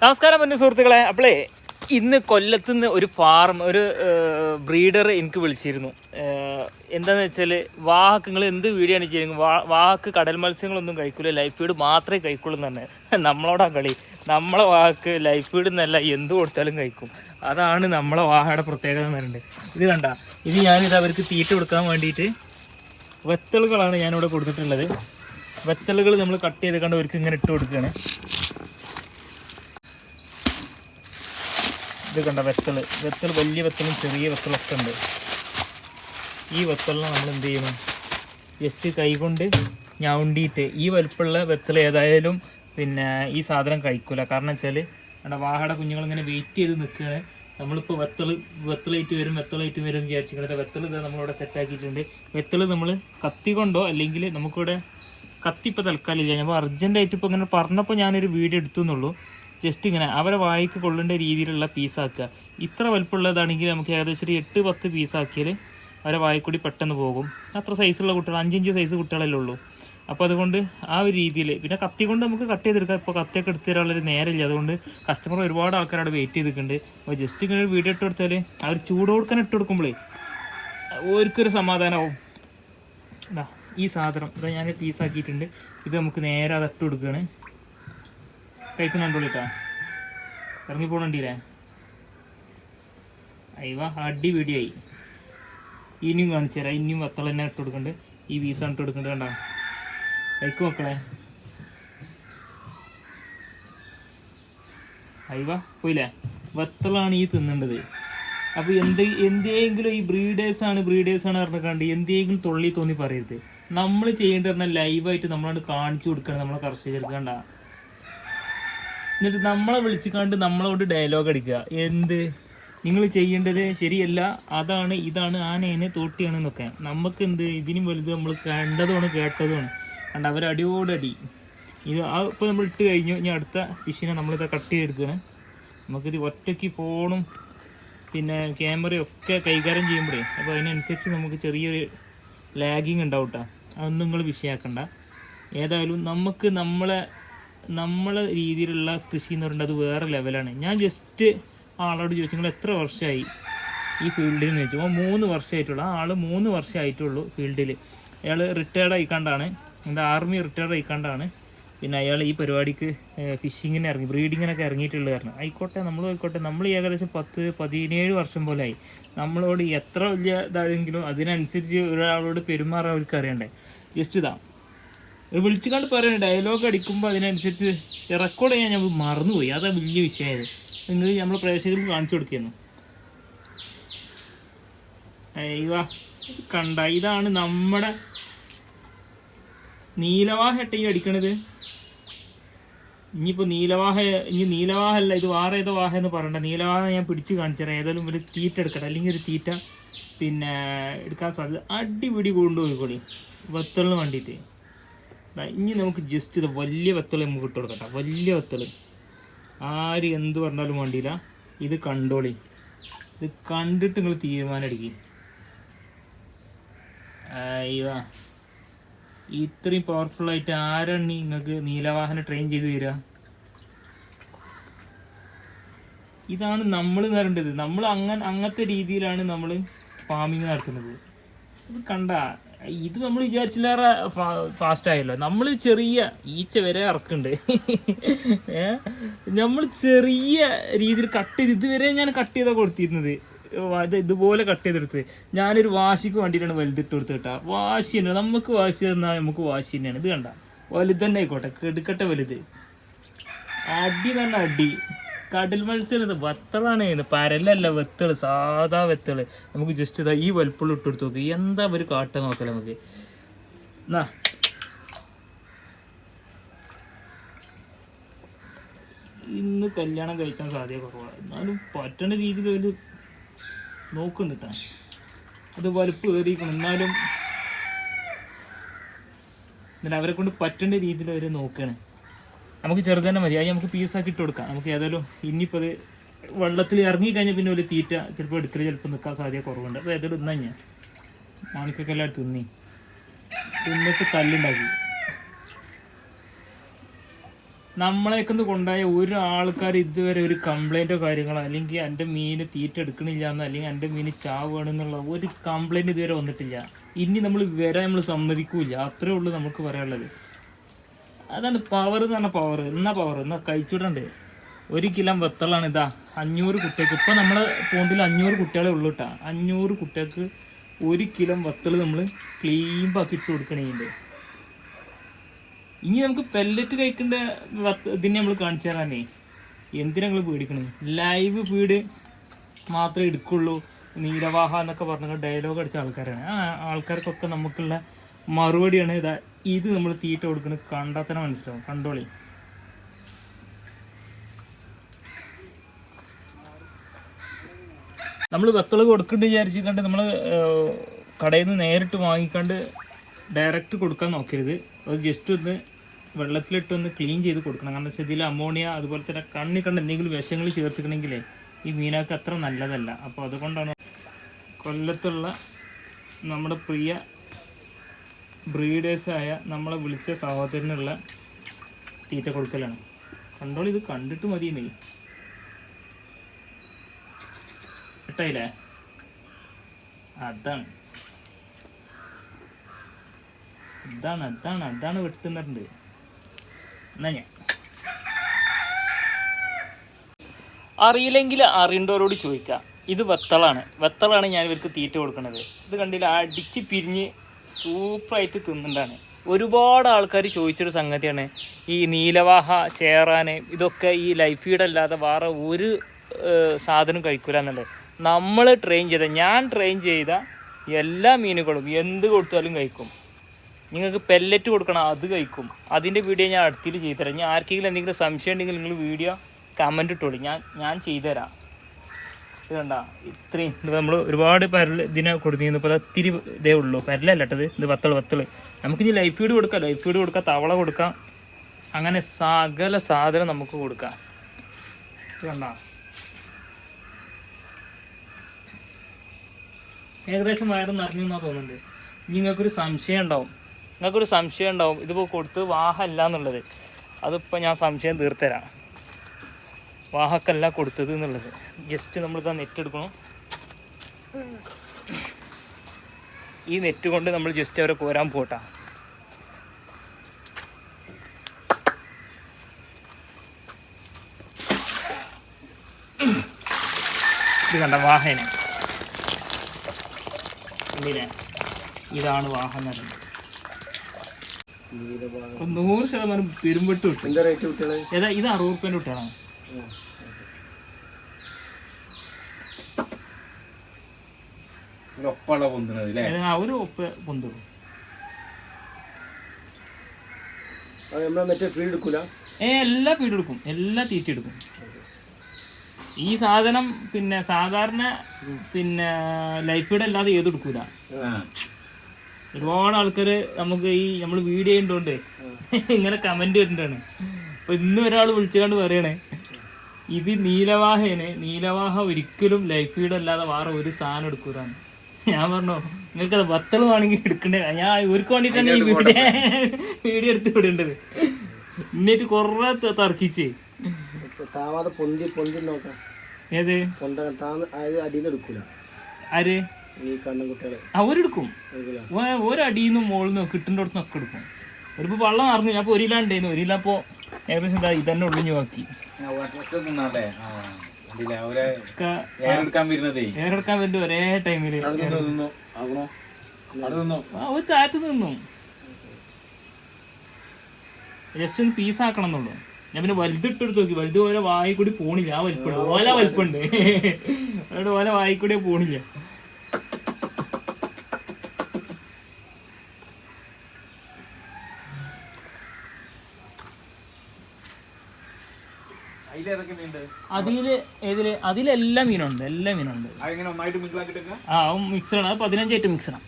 നമസ്കാരം പൊന്നു സുഹൃത്തുക്കളെ. അപ്പോളേ ഇന്ന് കൊല്ലത്തു നിന്ന് ഒരു ഫാർം ഒരു ബ്രീഡർ എനിക്ക് വിളിച്ചിരുന്നു. എന്താണെന്ന് വെച്ചാൽ വാഹക്ക് നിങ്ങൾ എന്ത് വീഡിയോ ആണ് ചെയ്യുന്നത്? വാ വാഹക്ക് കടൽ മത്സ്യങ്ങളൊന്നും കഴിക്കില്ല ലൈഫ് ഫീഡ് മാത്രമേ കഴിക്കുള്ളൂ എന്ന് തന്നെ നമ്മളോടാ കളി. നമ്മളെ വാഹക്ക് ലൈഫ് ഫീഡ് എന്നല്ല എന്ത് കൊടുത്താലും കഴിക്കും. അതാണ് നമ്മളെ വാഹയുടെ പ്രത്യേകത എന്ന് പറയുന്നത്. ഇത് കണ്ട ഇത് ഞാനിത് അവർക്ക് തീറ്റ കൊടുക്കാൻ വേണ്ടിയിട്ട് വെത്തളുകളാണ് ഞാനിവിടെ കൊടുത്തിട്ടുള്ളത്. വെത്തളുകൾ നമ്മൾ കട്ട് ചെയ്ത് കണ്ട് അവർക്ക് ഇങ്ങനെ ഇട്ട് കൊടുക്കുകയാണ്. ഇത് കണ്ട വെത്തൽ വെത്തൽ വലിയ വെത്തലും ചെറിയ വെത്തലൊക്കെ ഉണ്ട്. ഈ വെത്തലിനെ നമ്മൾ എന്ത് ചെയ്യണം? ജസ്റ്റ് കൈകൊണ്ട് ഞവണ്ടിയിട്ട് ഈ വലുപ്പമുള്ള വെത്തൽ ഏതായാലും പിന്നെ ഈ സാധനം കഴിക്കൂല. കാരണം വെച്ചാൽ നമ്മുടെ വാഹട കുഞ്ഞുങ്ങൾ ഇങ്ങനെ വെയിറ്റ് ചെയ്ത് നിൽക്കുകയാണ്. നമ്മളിപ്പോൾ വെത്തൽ വെത്തലായിട്ട് വരും വെത്തലായിട്ട് വരും എന്ന് വിചാരിച്ചിട്ട് വെത്തൽ ഇത് നമ്മളിവിടെ സെറ്റാക്കിയിട്ടുണ്ട് വെത്തൽ നമ്മൾ കത്തി കൊണ്ടോ അല്ലെങ്കിൽ നമുക്കിവിടെ കത്തി ഇപ്പോൾ തൽക്കാലം ഇല്ല. ഞാൻ അർജന്റായിട്ട് ഇപ്പോൾ ഇങ്ങനെ പറഞ്ഞപ്പോൾ ഞാനൊരു വീഡിയോ എടുത്തു എന്നുള്ളൂ. ജസ്റ്റ് ഇങ്ങനെ അവരെ വായിക്ക് കൊള്ളേണ്ട രീതിയിലുള്ള പീസാക്കുക ഇത്ര വലുപ്പമുള്ളതാണെങ്കിൽ നമുക്ക് ഏകദേശം ഒരു എട്ട് പത്ത് പീസാക്കിയാൽ അവരെ വായിക്കൂടി പെട്ടെന്ന് പോകും. അത്ര സൈസുള്ള കുട്ടികൾ അഞ്ചിഞ്ച് സൈസ് കുട്ടികളല്ലേ ഉള്ളൂ. അപ്പോൾ അതുകൊണ്ട് ആ ഒരു രീതിയിൽ പിന്നെ കത്തി കൊണ്ട് നമുക്ക് കട്ട് ചെയ്തെടുക്കാം. ഇപ്പോൾ കത്തിയൊക്കെ എടുത്ത് തരാനുള്ളൊരു നേരമില്ല. അതുകൊണ്ട് കസ്റ്റമർ ഒരുപാട് ആൾക്കാർ അവിടെ വെയിറ്റ് ചെയ്തിട്ടുണ്ട്. അപ്പോൾ ജസ്റ്റ് ഇങ്ങനെ ഒരു വീഡിയോ ഇട്ട് കൊടുത്താൽ അവർ ചൂട് കൊടുക്കാൻ ഇട്ട് കൊടുക്കുമ്പോഴേ ഓർക്കൊരു സമാധാനമാവും. ഈ സാധനം ഇതാ ഞാൻ പീസാക്കിയിട്ടുണ്ട് ഇത് നമുക്ക് നേരെ അത് ഇട്ട് കൊടുക്കുകയാണ് കഴിക്കുന്നുണ്ടോളിട്ടാ ഇറങ്ങി പോണണ്ടില്ലേ അയ്യവ അടി വീടിയായി ഇനിയും കാണിച്ചു തരാം. ഇനിയും വത്തൾ തന്നെ ഇട്ട് കൊടുക്കണ്ട്. ഈ വീസ ഇട്ട് കൊടുക്കണ്ട് കണ്ട? കഴിക്കും മക്കളെ. അയ്യവ പോയില്ലേ? വത്തളാണ് ഈ തിന്നേണ്ടത്. അപ്പോൾ എന്ത് എന്തെങ്കിലും ഈ ബ്രീഡേഴ്സ് ആണ് ബ്രീഡേഴ്സ് ആണ് പറഞ്ഞിട്ടുണ്ട് എന്തെങ്കിലും തൊള്ളി തോന്നി പറയരുത്. നമ്മൾ ചെയ്യേണ്ടത് പറഞ്ഞാൽ ലൈവായിട്ട് നമ്മളാണ് കാണിച്ചു കൊടുക്കണം നമ്മളെ കർഷകർക്ക് കണ്ട. എന്നിട്ട് നമ്മളെ വിളിച്ചുകൊണ്ട് നമ്മളോട് ഡയലോഗ് അടിക്കുക എന്ത്? നിങ്ങൾ ചെയ്യേണ്ടത് ശരിയല്ല. അതാണ് ഇതാണ് ആനേനെ തോട്ടിയാണ് എന്നൊക്കെ നമുക്ക് എന്ത് ഇതിനും വലുത് നമ്മൾ കണ്ടതുമാണ് കേട്ടതുമാണ്. കണ്ട അവർ അടിയോടടി. ഇത് ആ ഇപ്പോൾ നമ്മൾ ഇട്ട് കഴിഞ്ഞു. ഇനി അടുത്ത ഫിഷിനെ നമ്മളിത് കട്ട് ചെയ്തെടുക്കുകയാണ് നമുക്കിത് ഒറ്റയ്ക്ക് ഫോണും പിന്നെ ക്യാമറയും ഒക്കെ കൈകാര്യം ചെയ്യുമ്പോഴേ അപ്പോൾ അതിനനുസരിച്ച് നമുക്ക് ചെറിയൊരു ലാഗിങ് ഉണ്ടാവും കേട്ടോ അതൊന്നും നിങ്ങൾ വിഷയമാക്കണ്ട ഏതായാലും നമുക്ക് നമ്മളെ നമ്മളെ രീതിയിലുള്ള കൃഷി എന്ന് പറയുന്നത് അത് വേറെ ലെവലാണ് ഞാൻ ജസ്റ്റ് ആളോട് ചോദിച്ചു നിങ്ങൾ എത്ര വർഷമായി ഈ ഫീൽഡിൽ എന്ന് ചോദിച്ചു. മൂന്ന് വർഷമായിട്ടുള്ളൂ. ആ ആൾ മൂന്ന് വർഷമായിട്ടുള്ളൂ ഫീൽഡിൽ അയാൾ റിട്ടയർഡ് ആയിക്കാണ്ടാണ്. എന്താ ആർമി റിട്ടയർഡ് ആയിക്കാണ്ടാണ്. പിന്നെ അയാൾ ഈ പരിപാടിക്ക് ഫിഷിങ്ങിന് ഇറങ്ങി ബ്രീഡിങ്ങിനൊക്കെ ഇറങ്ങിയിട്ടുള്ള കാരണം. ആയിക്കോട്ടെ നമ്മൾ ആയിക്കോട്ടെ. നമ്മൾ ഏകദേശം പത്ത് പതിനേഴ് വർഷം പോലെ ആയി. നമ്മളോട് എത്ര വലിയ ഇതാണെങ്കിലും അതിനനുസരിച്ച് ഒരാളോട് പെരുമാറാൻ അവർക്ക് അറിയണ്ടേ? ജസ്റ്റ് ഇതാ ഇത്. വിളിച്ചു കണ്ട് പറയുന്നത് ഡയലോഗ് അടിക്കുമ്പോൾ അതിനനുസരിച്ച് റെക്കോർഡ് ചെയ്യാൻ ഞാൻ മറന്നുപോയി. അതാ വലിയ വിഷയമായത് നിങ്ങൾ നമ്മൾ പ്രേക്ഷകർക്ക് കാണിച്ചു കൊടുക്കുന്നു അയ്യോ കണ്ട ഇതാണ് നമ്മുടെ നീലവാഹ ഈ അടിക്കണത്. ഇനിയിപ്പോൾ നീലവാഹ ഇനി നീലവാഹല്ല ഇത് വേറെ ഏതോ വാഹ എന്ന് പറയണ്ട. നീലവാഹ ഞാൻ പിടിച്ച് കാണിച്ചുതരാം ഏതായാലും ഒരു തീറ്റ എടുക്കട്ടെ. അല്ലെങ്കിൽ ഒരു തീറ്റ പിന്നെ എടുക്കാൻ സാധ്യത. അടിപിടി കൊണ്ടുപോയിക്കോളി. വെത്തളിന് വേണ്ടിയിട്ട്. ഇനി നമുക്ക് ജസ്റ്റ് ഇത് വലിയ വെത്തളി നമുക്ക് ഇട്ട് കൊടുക്കട്ടെ വലിയ വെത്തൾ ആര് എന്ത് പറഞ്ഞാലും വേണ്ടിയില്ല. ഇത് കണ്ടോളി. ഇത് കണ്ടിട്ട് നിങ്ങൾ തീരുമാനം എടുക്കി. അയ്യോ. ഇത്രയും പവർഫുൾ ആയിട്ട് ആരാണ് നിങ്ങൾക്ക് നീലവാഹന ട്രെയിൻ ചെയ്ത് തരിക ഇതാണ് നമ്മൾ നേരേണ്ടത് നമ്മൾ അങ്ങനെ അങ്ങനത്തെ രീതിയിലാണ് നമ്മൾ ഫാമിങ് നടത്തുന്നത്. കണ്ട ഇത് നമ്മൾ വിചാരിച്ചില്ലാറെ ഫാസ്റ്റ് ആയല്ലോ. നമ്മൾ ചെറിയ ഈച്ച വരെ ഇറക്കുന്നുണ്ട്. നമ്മൾ ചെറിയ രീതിയിൽ കട്ട് ചെയ്ത് ഇതുവരെ ഞാൻ കട്ട് ചെയ്താ കൊടുത്തിരുന്നത്. അത് ഇതുപോലെ കട്ട് ചെയ്തെടുത്ത് ഞാനൊരു വാശിക്ക് വേണ്ടിയിട്ടാണ് വലുതിട്ട് കൊടുത്ത് കേട്ടാ വാശി തന്നെ നമുക്ക് വാശി തന്നാൽ നമുക്ക് വാശി തന്നെയാണ്. ഇത് കണ്ട വലുത് തന്നെ ആയിക്കോട്ടെ കെടുക്കട്ടെ വലുത്. അടി തന്നെ അടി. കടൽ മത്സ്യം ഇത് വത്തളാണ് ഇത് പരലല്ല വെത്തൾ സാധാ വെത്തൾ. നമുക്ക് ജസ്റ്റ് ഇതാ ഈ വലുപ്പുള്ള ഇട്ട് കൊടുത്ത് നോക്ക്. എന്താ ഒരു കാട്ട നോക്കല നമുക്ക്? എന്നാ ഇന്ന് കല്യാണം കഴിച്ചാൽ സാധ്യത കുറവാണ് എന്നാലും പറ്റണ രീതിയിൽ ഒരു നോക്കുന്നുണ്ട് അത് വലുപ്പ് കയറിയിരിക്കണം. എന്നാലും എന്നിട്ട് അവരെ കൊണ്ട് പറ്റേണ്ട രീതിയിൽ അവർ നോക്കുകയാണ് നമുക്ക് ചെറുതന്നെ മതി. അത് നമുക്ക് പീസാക്കി ഇട്ട് കൊടുക്കാം. നമുക്ക് ഏതായാലും ഇനിയിപ്പോൾ അത് വെള്ളത്തിൽ ഇറങ്ങി കഴിഞ്ഞാൽ പിന്നെ ഒരു തീറ്റ ചിലപ്പോൾ എടുക്കൽ ചിലപ്പോൾ നിൽക്കാൻ സാധ്യത കുറവുണ്ട്. അപ്പോൾ ഏതായാലും ഇന്നാ ഞാൻ മാണിക്കൊക്കെ എല്ലാം തിന്നി. തിന്നിട്ട് തല്ലുണ്ടാക്കി. നമ്മളേക്കൊന്ന് കൊണ്ടായ ഒരു ആൾക്കാർ ഇതുവരെ ഒരു കംപ്ലൈന്റോ കാര്യങ്ങളോ അല്ലെങ്കിൽ എന്റെ മീന് തീറ്റ എടുക്കണില്ല എന്നോ അല്ലെങ്കിൽ എന്റെ മീന് ചാവുകയാണെന്നുള്ള ഒരു കംപ്ലൈന്റ് ഇതുവരെ വന്നിട്ടില്ല. ഇനി നമ്മൾ വരാൻ നമ്മൾ സമ്മതിക്കൂല അത്രേ ഉള്ളൂ നമുക്ക് പറയാനുള്ളത്. അതാണ് പവർ എന്ന് പറഞ്ഞ പവർ എന്നാ പവർ എന്നാ കഴിച്ചുവിടണ്ടേ. ഒരു കിലോ വെത്തളാണ് ഇതാ. അഞ്ഞൂറ് കുട്ടികൾക്ക്. ഇപ്പം നമ്മൾ പോണ്ടിൽ അഞ്ഞൂറ് കുട്ടികളെ ഉള്ളൂ കേട്ടാ അഞ്ഞൂറ് കുട്ടികൾക്ക് ഒരു കിലോ വത്തൾ നമ്മൾ ക്ലീൻ ആക്കി ഇട്ട് കൊടുക്കണേന്റെ ഇനി നമുക്ക് പെല്ലറ്റ് കഴിക്കേണ്ട ഇതിനെ നമ്മൾ കാണിച്ചു തരാനേ. എന്തിനാ നിങ്ങൾ പേടിക്കണേ? ലൈവ് വീട് മാത്രമേ എടുക്കുള്ളൂ. നീരവാഹ എന്നൊക്കെ പറഞ്ഞ ഡയലോഗ് അടിച്ച ആൾക്കാരാണ്. ആ ആൾക്കാർക്കൊക്കെ നമുക്കുള്ള മറുപടിയാണ് ഇതാ ഇത് നമ്മൾ തീറ്റ കൊടുക്കുന്നത് കണ്ടാൽ തന്നെ മനസ്സിലാവും. കണ്ടോളി. നമ്മൾ വെത്തൾ കൊടുക്കുന്നുണ്ട് വിചാരിച്ചിട്ട് നമ്മൾ കടയിൽ നിന്ന് നേരിട്ട് വാങ്ങിക്കാണ്ട് ഡയറക്റ്റ് കൊടുക്കാൻ നോക്കരുത്. അത് ജസ്റ്റ് ഒന്ന് വെള്ളത്തിലിട്ടൊന്ന് ക്ലീൻ ചെയ്ത് കൊടുക്കണം. കാരണം വെച്ചാൽ ഇതിൽ അമോണിയ അതുപോലെ തന്നെ കണ്ണി കണ്ട് എന്തെങ്കിലും വിഷങ്ങൾ ചേർത്തിക്കണമെങ്കിലേ ഈ മീനാക്ക് അത്ര നല്ലതല്ല. അപ്പോൾ അതുകൊണ്ടാണ് കൊല്ലത്തുള്ള നമ്മുടെ പ്രിയ ബ്രീഡേഴ്സായ നമ്മളെ വിളിച്ച സഹോദരനുള്ള തീറ്റ കൊടുക്കലാണ്. കണ്ടോൾ ഇത് കണ്ടിട്ട് മതി നീ കിട്ടായില്ലേ അതാണ്. അതാണ് അതാണ് അതാണ് വെട്ടുന്നുണ്ട് എന്നാ ഞാൻ. അറിയില്ലെങ്കിൽ അറിയേണ്ടവരോട് ചോദിക്കാം. ഇത് വെത്തളാണ്. വെത്തളാണ് ഞാൻ ഇവർക്ക് തീറ്റ കൊടുക്കുന്നത്. ഇത് കണ്ടില്ല? അടിച്ച് പിരിഞ്ഞ് സൂപ്പറായിട്ട് തിന്നുണ്ടാണ്. ഒരുപാട് ആൾക്കാർ ചോദിച്ചൊരു സംഗതിയാണ് ഈ നീലവാഹ ചേറാന് ഇതൊക്കെ ഈ ലൈഫ് ഫീഡല്ലാതെ വേറെ ഒരു സാധനം കഴിക്കൂല എന്നുള്ളത് നമ്മൾ ട്രെയിൻ ചെയ്ത ഞാൻ ട്രെയിൻ ചെയ്ത എല്ലാ മീനുകളും എന്ത് കൊടുത്താലും കഴിക്കും. നിങ്ങൾക്ക് പെല്ലറ്റ് കൊടുക്കണം അത് കഴിക്കും. അതിന്റെ വീഡിയോ ഞാൻ അടുത്തിൽ ചെയ്തുതരാം. ഞാൻ ആർക്കെങ്കിലും എന്തെങ്കിലും സംശയം ഉണ്ടെങ്കിൽ നിങ്ങൾ വീഡിയോ കമന്റ് ഇട്ടോളൂ. ഞാൻ ഞാൻ ചെയ്തുതരാം. കണ്ട ഇത്രയും ഇത് നമ്മൾ ഒരുപാട് പരൽ ഇതിനെ കൊടുത്തിരുന്നു. ഇപ്പോൾ ഇത്തിരി ഇതേ ഉള്ളൂ. പരലല്ല കേട്ടത് ഇത്. വത്തൾ വത്തൾ. നമുക്കിനി ലൈഫ് ഫീഡ് കൊടുക്കാം. ലൈഫ് ഫീഡ് കൊടുക്കാം. തവള കൊടുക്കാം. അങ്ങനെ സകല സാധനം നമുക്ക് കൊടുക്കാം. കണ്ട. ഏകദേശം വയറ് നിറഞ്ഞു എന്നാ തോന്നുന്നുണ്ട്. നിങ്ങൾക്കൊരു സംശയം ഉണ്ടാവും. നിങ്ങൾക്കൊരു സംശയം ഉണ്ടാവും. ഇതിപ്പോൾ കൊടുത്ത് വാഹമല്ല എന്നുള്ളത്. അതിപ്പോൾ ഞാൻ സംശയം തീർത്തരാം. വാഹക്കല്ല കൊടുത്തത് എന്നുള്ളത്. ജസ്റ്റ് നമ്മളിതാ നെറ്റ് എടുക്കണം. ഈ നെറ്റ് കൊണ്ട് നമ്മൾ ജസ്റ്റ് അവരെ കോരാൻ പോട്ടാ. ഇത് കണ്ട വാഹന. ഇല്ലേ ഇതാണ് വാഹനം നൂറ് ശതമാനം പെരുമ്പെട്ട് കിട്ടും ഏതാ ഇത് അറുപത് റുപ്യന്റെ ഒപ്പമുള്ള അല്ലേ ഒരു ഒപ്പ് പൊന്തുള്ളൂ. അത് നമ്മളെ മറ്റേ ഫ്രീ എടുക്കൂല? ഏ എല്ലാ ഫീഡ് എടുക്കും. എല്ലാ തീറ്റ എടുക്കും. ഈ സാധനം പിന്നെ സാധാരണ പിന്നെ ലൈഫ് ഫീഡ് അല്ലാതെ ഏത് എടുക്കൂല. ഒരുപാട് ആൾക്കാർ നമുക്ക് ഈ നമ്മൾ വീഡിയോ ഉണ്ടോണ്ട് ഇങ്ങനെ കമന്റ് വരുന്നുണ്ടാണ് അപ്പൊ ഇന്ന് ഒരാൾ വിളിച്ചുകൊണ്ട് പറയണേ ഇത് നീലവാഹേന് നീലവാഹ ഒരിക്കലും ലൈഫ് ഫീഡ് അല്ലാതെ വേറെ ഒരു സാധനം എടുക്കൂലാണ് ഞാൻ പറഞ്ഞു നിങ്ങൾക്കത് അത് ബത്തൾ വേണമെങ്കിൽ എടുക്കണ്ടേ? ഞാൻ ഇവർക്ക് വേണ്ടിയിട്ടാണ് ഈ വീഡിയോ വീഡിയോ എടുത്ത് വിടേണ്ടത്. എന്നിട്ട് കൊറേ തർക്കിച്ച്. താവാതെ പൊന്തി പൊന്തി നോക്കാം. ഏത്? ആര്? അവരെടുക്കും. ഒരടിയിൽ നിന്നും മുകളിൽ നിന്നും കിട്ടുന്നിടത്തുനിന്നൊക്കെ എടുക്കും. ഒരു വെള്ളം അറിഞ്ഞു ഞാൻ ഇപ്പോൾ ഒരിലാണ്ടേനു ഒരിലപ്പോ ഏകദേശം ഇതാ ഇതന്നെ ഒളിഞ്ഞു വരുന്നതേ. ഏറെടുക്കാൻ വേണ്ടി ഒരേ ടൈമിൽ ഒരു താഴത്ത് നിന്നും. ജസ്റ്റ് ഒന്ന് പീസ് ആക്കണം എന്നുള്ളൂ. ഞാൻ പിന്നെ വലുതിട്ടെടുത്ത് നോക്കി വലുത് ഓരോ വായി കൂടി പോണില്ല. ആ വലിപ്പുണ്ട്. ഓല വലിപ്പുണ്ട്. അവരുടെ ഓല വായി പോണില്ല അതിലേതൊക്കെ മീനുണ്ട് അതിൽ ഏതിൽ? അതിലെല്ലാ മീനുണ്ട് എല്ലാ മീനുണ്ട് ആ മിക്സറാണ് അത് പതിനഞ്ചായിട്ട് മിക്സറാണ്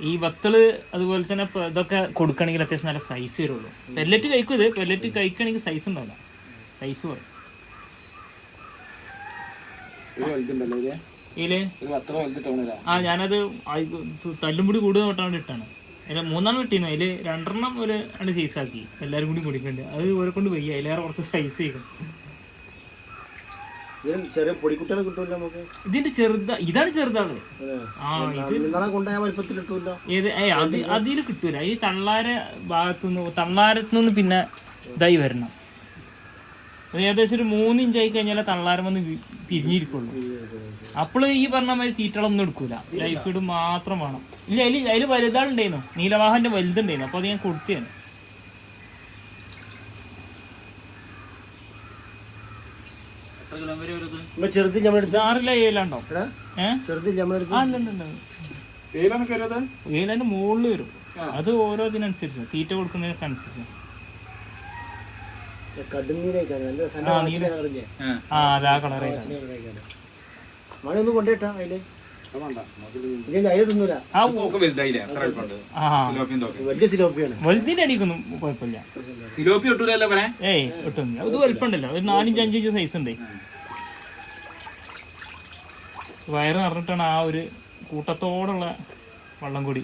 ഈ വത്തൾ അതുപോലെ തന്നെ ഇതൊക്കെ കൊടുക്കണമെങ്കിൽ അത്യാവശ്യം നല്ല സൈസ് വരുള്ളൂ. പെല്ലറ്റ് കഴിക്കും ഇത്. പെല്ലറ്റ് കഴിക്കണമെങ്കിൽ സൈസ് ഉണ്ടാവില്ല. സൈസ് പറയും ആ ഞാനത് തല്ലുംപൊടി കൂടുതൽ തൊട്ടാണ് ഇട്ടാണ്. അതിൽ മൂന്നെണ്ണം കിട്ടിയിരുന്നു അതിൽ രണ്ടെണ്ണം ഒരു രണ്ട് സൈസ് ആക്കി. എല്ലാവരും കൂടി കുടിക്കണ്ട് അത് ഓരോ കൊണ്ട് വയ്യ. അതിലേറെ കുറച്ച് സൈസ് ചെയ്യണം ഇതിന് ചെറിയ പൊടിക്കുട്ടികളെ കിട്ടൂല നമുക്ക്? ഇതിന്റെ ചെറുത. ഇതാണ് ചെറുതാണ്. ആ ഇത് ഏത്? ഏ അത് അതിൽ കിട്ടൂല. ഈ തള്ളാര ഭാഗത്തുനിന്ന് തള്ളാരത്തുനിന്ന് പിന്നെ ഇതായി വരണം. അത് ഏകദേശം ഒരു മൂന്ന് ഇഞ്ചായി കഴിഞ്ഞാൽ തള്ളാരം വന്ന് പിരിഞ്ഞിരിക്കുള്ളൂ. അപ്പോൾ ഈ പറഞ്ഞ മാതിരി തീറ്റകളൊന്നും എടുക്കൂല. ലൈഫ് ഫീഡ് മാത്രം വേണം. ഇല്ല അതിൽ അതിൽ വലുതാളുണ്ടായിരുന്നു. നീലവാഹന്റെ വലുതുണ്ടായിരുന്നു. അപ്പോൾ അത് ഞാൻ കൊടുത്തേന് ചെറുതിൽ നമ്മളെടുത്ത് ഇത് ആറില ഏലാണ്ടാവും എടാ ഏഹ് ചെറുതിൽ നമ്മളെടുത്ത് ആ ഉണ്ട് ഉണ്ട്, ഉണ്ട് ഏതാണൊക്കെ മുകളിൽ വരും. അത് ഓരോ ഇതിനനുസരിച്ച്. തീറ്റ കൊടുക്കുന്നതിനൊക്കെ അനുസരിച്ച്. വലിയ സിലോപ്പിയാണ്. വലുതിന്റെ അടിക്കൊന്നും കുഴപ്പമില്ല. സിലോപ്പി ഒട്ടൂലല്ലോ പറയാൻ ഏയ് ഒട്ടുമില്ല ഇത് വലിപ്പമുണ്ടല്ലോ. ഒരു നാലിഞ്ച് അഞ്ചിഞ്ച് സൈസ് ഉണ്ട്. വയറ് നിറഞ്ഞിട്ടാണ് ആ ഒരു കൂട്ടത്തോടുള്ള വള്ളം കൂടി.